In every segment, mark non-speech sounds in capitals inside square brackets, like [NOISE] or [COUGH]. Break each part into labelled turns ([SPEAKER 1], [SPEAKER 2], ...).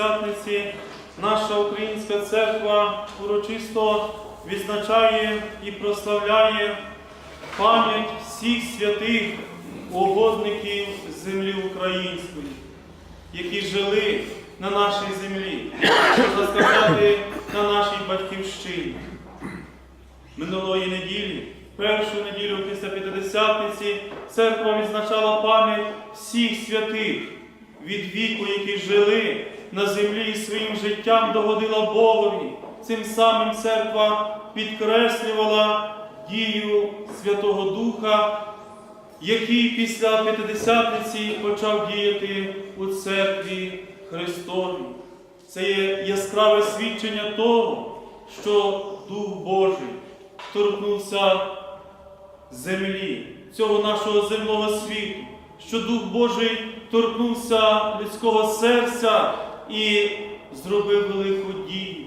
[SPEAKER 1] свята наша українська церква урочисто відзначає і прославляє пам'ять всіх святих угодників землі української, які жили на нашій землі, можна сказати, на нашій батьківщині. Минулої неділі, першу неділю після П'ятидесятниці, церква відзначала пам'ять всіх святих від віку, які жили на землі і своїм життям догодила Богові. Цим самим церква підкреслювала дію Святого Духа, який після П'ятидесятниці почав діяти у церкві Христовій. Це є яскраве свідчення того, що Дух Божий торкнувся землі, цього нашого земного світу, що Дух Божий торкнувся людського серця і зробив велику дію.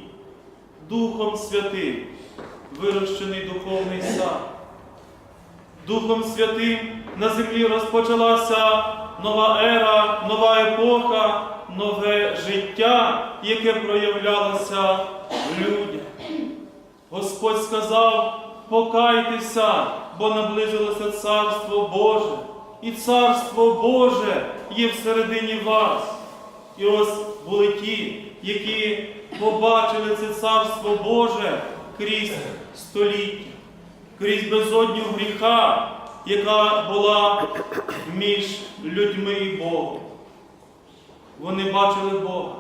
[SPEAKER 1] Духом Святим вирощений духовний сад. Духом Святим на землі розпочалася нова ера, нова епоха, нове життя, яке проявлялося в людях. Господь сказав, покайтеся, бо наблизилося Царство Боже, і Царство Боже є всередині вас. І ось були ті, які побачили це Царство Боже крізь століття, крізь безодню гріха, яка була між людьми і Богом. Вони бачили Бога.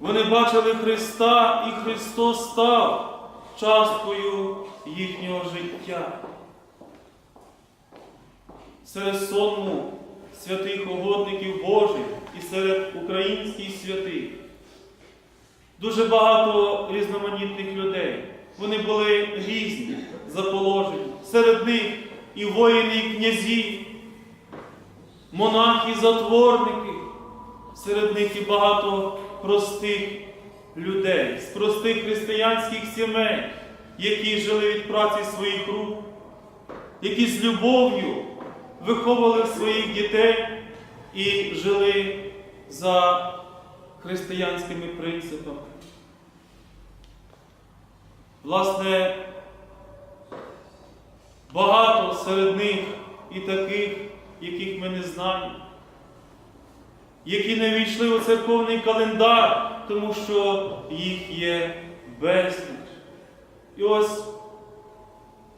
[SPEAKER 1] Вони бачили Христа, і Христос став часткою їхнього життя. Серед сонму святих угодників Божих і серед українських святих дуже багато різноманітних людей. Вони були різні за положенням. Серед них і воїни, і князі, монахи, затворники, серед них і багато простих людей, з простих християнських сімей, які жили від праці своїх рук, які з любов'ю виховували своїх дітей і жили за християнськими принципами. Власне, багато серед них і таких, яких ми не знаємо, які не війшли у церковний календар, тому що їх є безліч. І ось,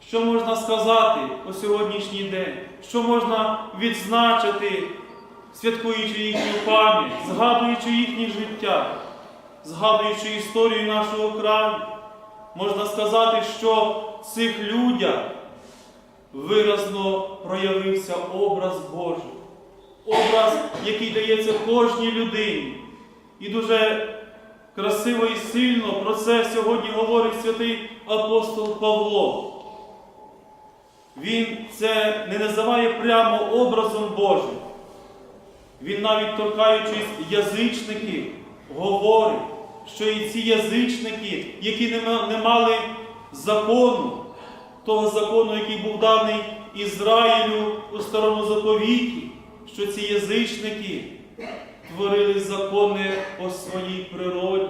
[SPEAKER 1] що можна сказати у сьогоднішній день, що можна відзначити, святкуючи їхню пам'ять, згадуючи їхнє життя, згадуючи історію нашого краю, можна сказати, що цих людях виразно проявився образ Божий образ, який дається кожній людині. І дуже красиво і сильно про це сьогодні говорить святий апостол Павло. Він це не називає прямо образом Божим. Він навіть торкаючись язичників, говорить, що і ці язичники, які не мали закону, того закону, який був даний Ізраїлю у старому заповіті, що ці язичники творили закони по своїй природі.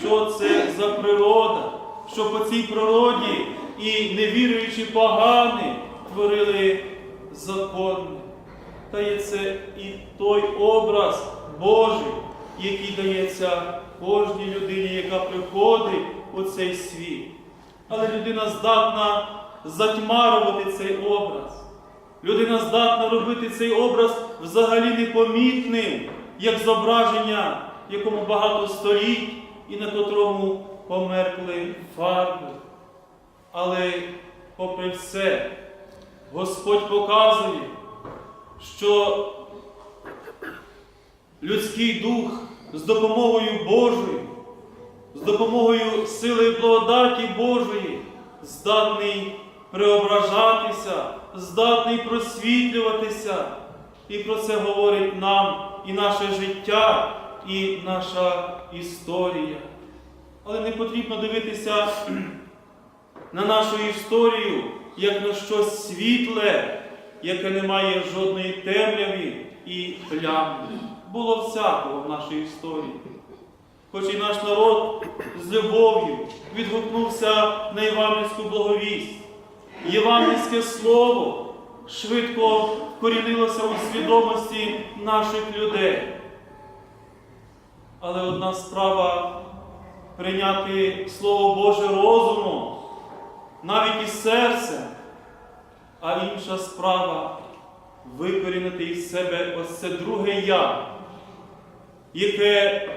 [SPEAKER 1] Що це за природа? Що по цій природі і невіруючі погани творили закони. Та є це і той образ Божий, який дається кожній людині, яка приходить у цей світ. Але людина здатна затьмарувати цей образ. Людина здатна робити цей образ взагалі непомітним, як зображення, якому багато століть і на котрому померкли фарби. Але, попри все, Господь показує, що людський дух з допомогою Божою, з допомогою сили і благодаті Божої здатний преображатися, здатний просвітлюватися. І про це говорить нам і наше життя, і наша історія. Але не потрібно дивитися [CLEARS THROAT] на нашу історію, як на щось світле, яке не має жодної темряви і плями. Було всякого в нашій історії. Хоч і наш народ з любов'ю відгукнувся на Іванівську благовість, Євангельське слово швидко вкорінилося у свідомості наших людей. Але одна справа прийняти Слово Боже розумом, навіть із серцем, а інша справа викорінити із себе ось це друге я, яке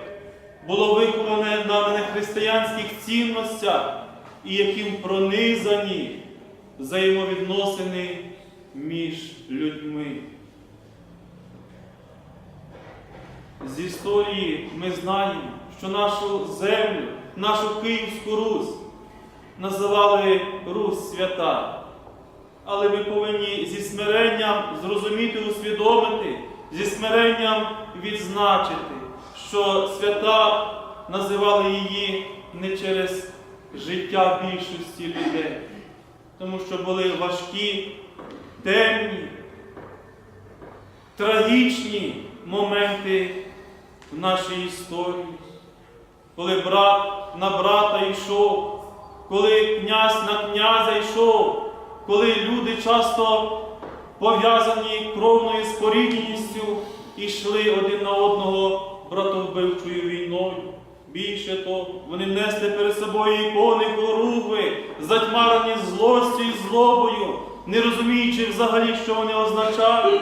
[SPEAKER 1] було виховане на нехристиянських цінностях і яким пронизані взаємовідносини між людьми. З історії ми знаємо, що нашу землю, нашу Київську Русь називали Русь свята. Але ми повинні зі смиренням зрозуміти, усвідомити, зі смиренням відзначити, що свята називали її не через життя більшості людей, тому що були важкі, темні, трагічні моменти в нашій історії, коли брат на брата йшов, коли князь на князя йшов, коли люди часто пов'язані кровною спорідністю йшли один на одного братовбивчою війною. Більше того, вони несли перед собою ікони хоругви, затьмарені злостю і злобою, не розуміючи взагалі, що вони означають,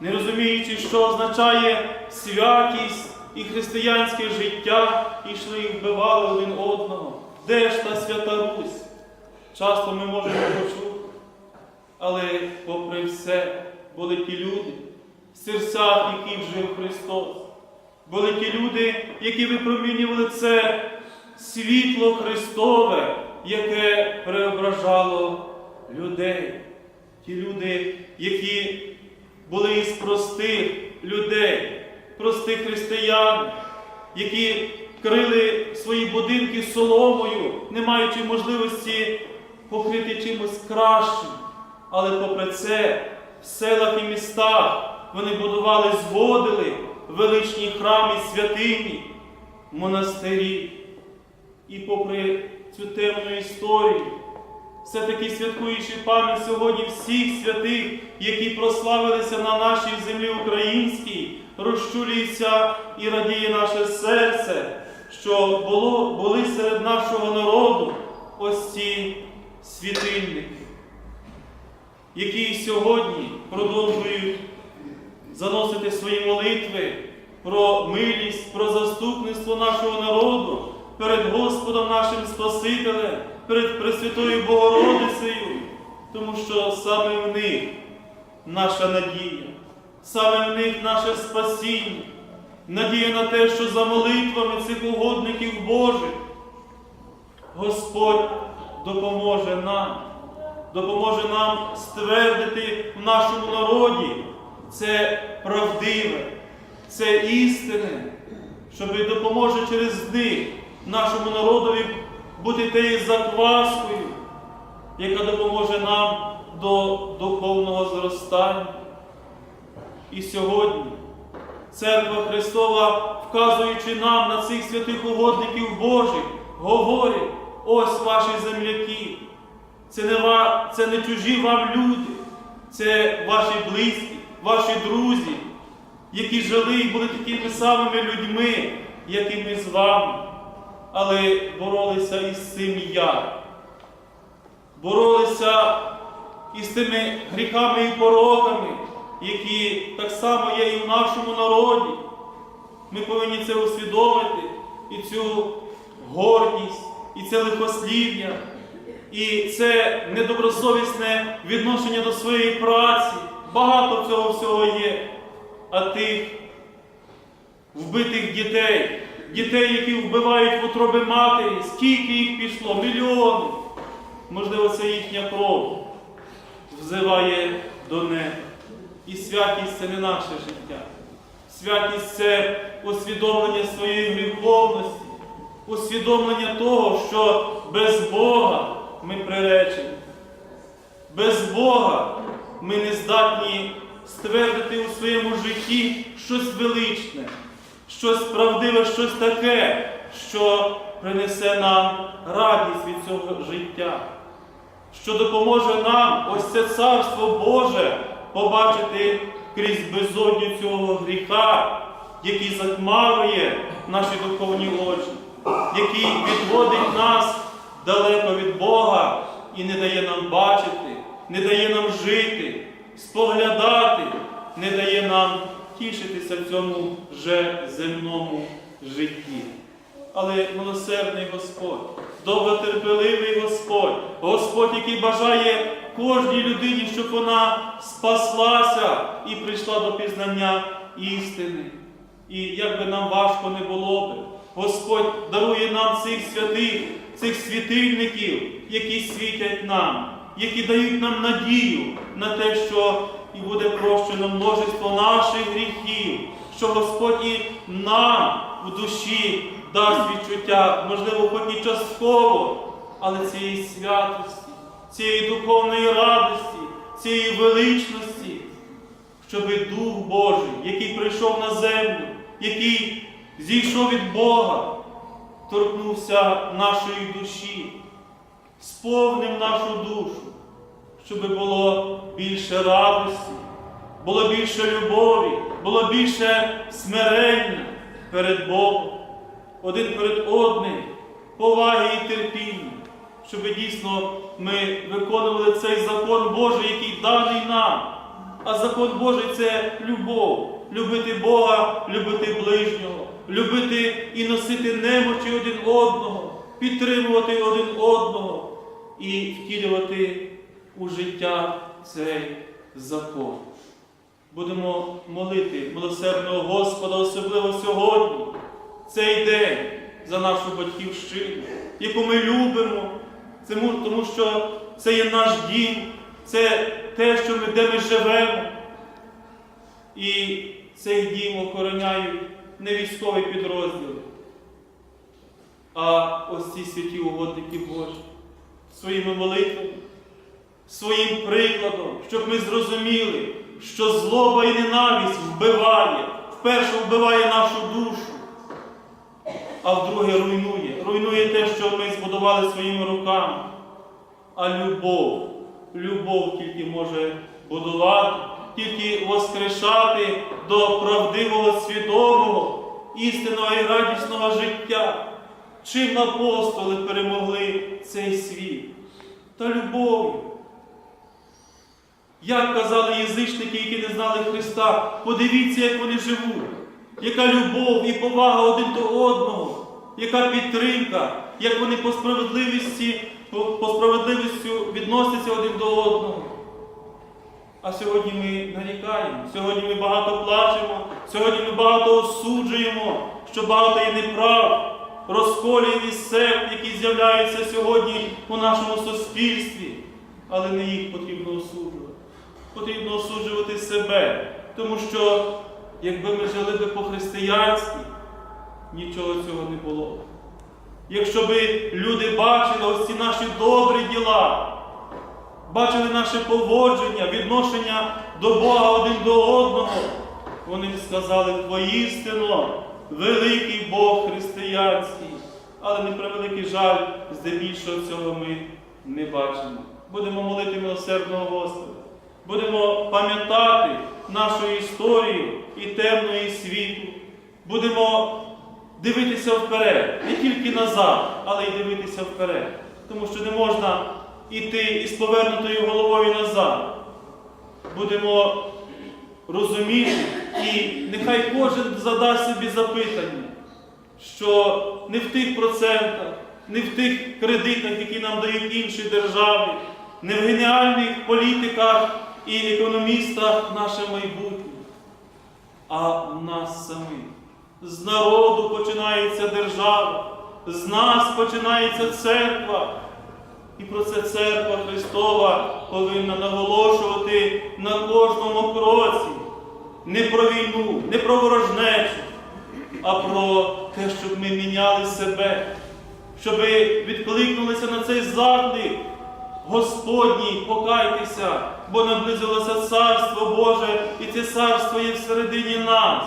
[SPEAKER 1] не розуміючи, що означає святість і християнське життя, йшли і вбивали один одного. Де ж та свята Русь? Часто ми можемо почути. Але, попри все, були ті люди, в серцях яких жив Христос. Були ті люди, які випромінювали це світло Христове, яке преображало людей. Ті люди, які були із простих людей, простих християн, які крили свої будинки соломою, не маючи можливості покрити чимось кращим. Але попри це, в селах і містах вони будували, зводили величні храми святині, монастирі. І попри цю темну історію, все-таки святкуючи пам'ять сьогодні всіх святих, які прославилися на нашій землі українській, розчулюється і радіє наше серце, що було, були серед нашого народу ось ці світильники які сьогодні продовжують заносити свої молитви про милість, про заступництво нашого народу перед Господом нашим Спасителем, перед Пресвятою Богородицею, тому що саме в них наша надія, саме в них наше спасіння, надія на те, що за молитвами цих угодників Божих Господь допоможе нам допоможе нам ствердити в нашому народі це правдиве, це істине, що допоможе через них нашому народові бути тією закваскою, яка допоможе нам до духовного зростання. І сьогодні Церква Христова, вказуючи нам на цих святих угодників Божих, говорить, ось ваші земляки. Це не, ва, це не чужі вам люди, це ваші близькі, ваші друзі, які жили і були такими самими людьми, як і ми з вами, але боролися із цим я. Боролися із тими гріхами і пороками, які так само є і в нашому народі. Ми повинні це усвідомити, і цю гордість, і це лихослів'я. І це недобросовісне відношення до своєї праці. Багато цього всього є. А тих вбитих дітей, дітей, які вбивають в утроби матері, скільки їх пішло, мільйони. Можливо, це їхня кров взиває до неба. І святість це не наше життя. Святість це усвідомлення своєї гріховності, усвідомлення того, що без Бога ми приречені. Без Бога ми не здатні ствердити у своєму житті щось величне, щось правдиве, щось таке, що принесе нам радість від цього життя, що допоможе нам ось це царство Боже побачити крізь безодню цього гріха, який затьмарює наші духовні очі, який відводить нас далеко від Бога і не дає нам бачити, не дає нам жити, споглядати, не дає нам тішитися в цьому вже земному житті. Але милосердний Господь, довготерпеливий Господь, Господь, який бажає кожній людині, щоб вона спаслася і прийшла до пізнання істини. І як би нам важко не було би, Господь дарує нам цих святих, цих світильників, які світять нам, які дають нам надію на те, що і буде прощено множество наших гріхів, що Господь і нам в душі дасть відчуття, можливо, хоч і частково, але цієї святості, цієї духовної радості, цієї величності, щоби Дух Божий, який прийшов на землю, який зійшов від Бога, торкнувся нашої душі, сповнив нашу душу, щоб було більше радості, було більше любові, було більше смирення перед Богом, один перед одним, поваги і терпіння, щоб дійсно ми виконували цей закон Божий, який даний нам. А закон Божий це любов. Любити Бога, любити ближнього, любити і носити немочі один одного, підтримувати один одного і втілювати у життя цей закон. Будемо молити милосердного Господа, особливо сьогодні, цей день за нашу батьківщину, яку ми любимо, тому що це є наш дім, це те, що ми, де ми живемо. І цей дім охороняють не військові підрозділи, а ось ці святі угодники Божі своїми молитвами, своїм прикладом, щоб ми зрозуміли, що злоба і ненависть вбиває, вперше вбиває нашу душу, а вдруге руйнує. Руйнує те, що ми збудували своїми руками. А любов, любов тільки може будувати, тільки воскрешати до правдивого, свідомого, істинного і радісного життя. Чим апостоли перемогли цей світ? Та любов'ю. Як казали язичники, які не знали Христа, подивіться, як вони живуть, яка любов і повага один до одного, яка підтримка, як вони по справедливості, по, справедливістю відносяться один до одного. А сьогодні ми нарікаємо, сьогодні ми багато плачемо, сьогодні ми багато осуджуємо, що багато є неправ, розколів і сект, які з'являються сьогодні у нашому суспільстві, але не їх потрібно осуджувати. Потрібно осуджувати себе, тому що якби ми жили би по-християнськи, нічого цього не було. Якщо би люди бачили ось ці наші добрі діла, бачили наше поводження, відношення до Бога один до одного, вони сказали воістину, великий Бог християнський. Але на превеликий жаль, здебільшого цього ми не бачимо. Будемо молити милосердного Господа. Будемо пам'ятати нашу історію і темної світу. Будемо дивитися вперед, не тільки назад, але й дивитися вперед. Тому що не можна йти із повернутою головою назад. Будемо розуміти, і нехай кожен задасть собі запитання, що не в тих процентах, не в тих кредитах, які нам дають інші держави, не в геніальних політиках і економістах наше майбутнє, а в нас самих. З народу починається держава, з нас починається церква. І про це церква Христова повинна наголошувати на кожному кроці. Не про війну, не про ворожнечу, а про те, щоб ми міняли себе, щоб відкликнулися на цей заклик. Господній, покайтеся, бо наблизилося Царство Боже, і це царство є всередині нас,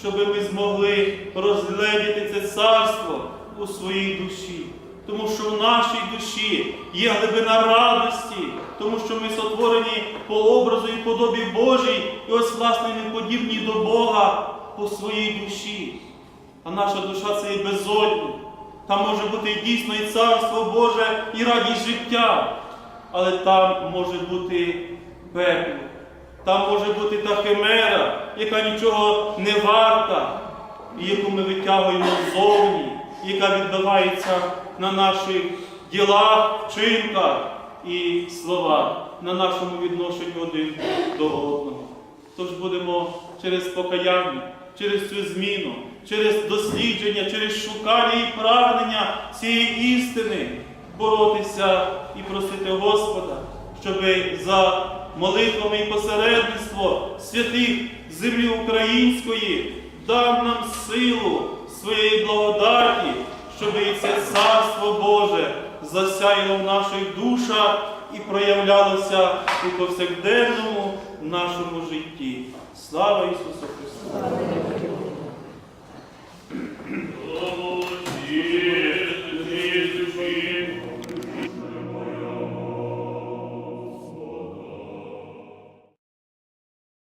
[SPEAKER 1] щоб ми змогли розгледіти це царство у своїй душі. Тому що в нашій душі є глибина радості, тому що ми сотворені по образу і подобі Божій, і ось, власне, ми подібні до Бога по своїй душі. А наша душа це і безодня. Там може бути дійсно і царство Боже, і радість життя. Але там може бути пекло. Там може бути та химера, яка нічого не варта, і яку ми витягуємо ззовні, яка відбивається на наших ділах, вчинках і словах, на нашому відношенню один до одного. Тож будемо через покаяння, через цю зміну, через дослідження, через шукання і прагнення цієї істини боротися і просити Господа, щоб за молитвами і посередництво святих землі української дав нам силу своєї благодаті, щоб і це Царство Боже засяяло в наших душах і проявлялося у повсякденному нашому житті. Слава Ісусу Христу!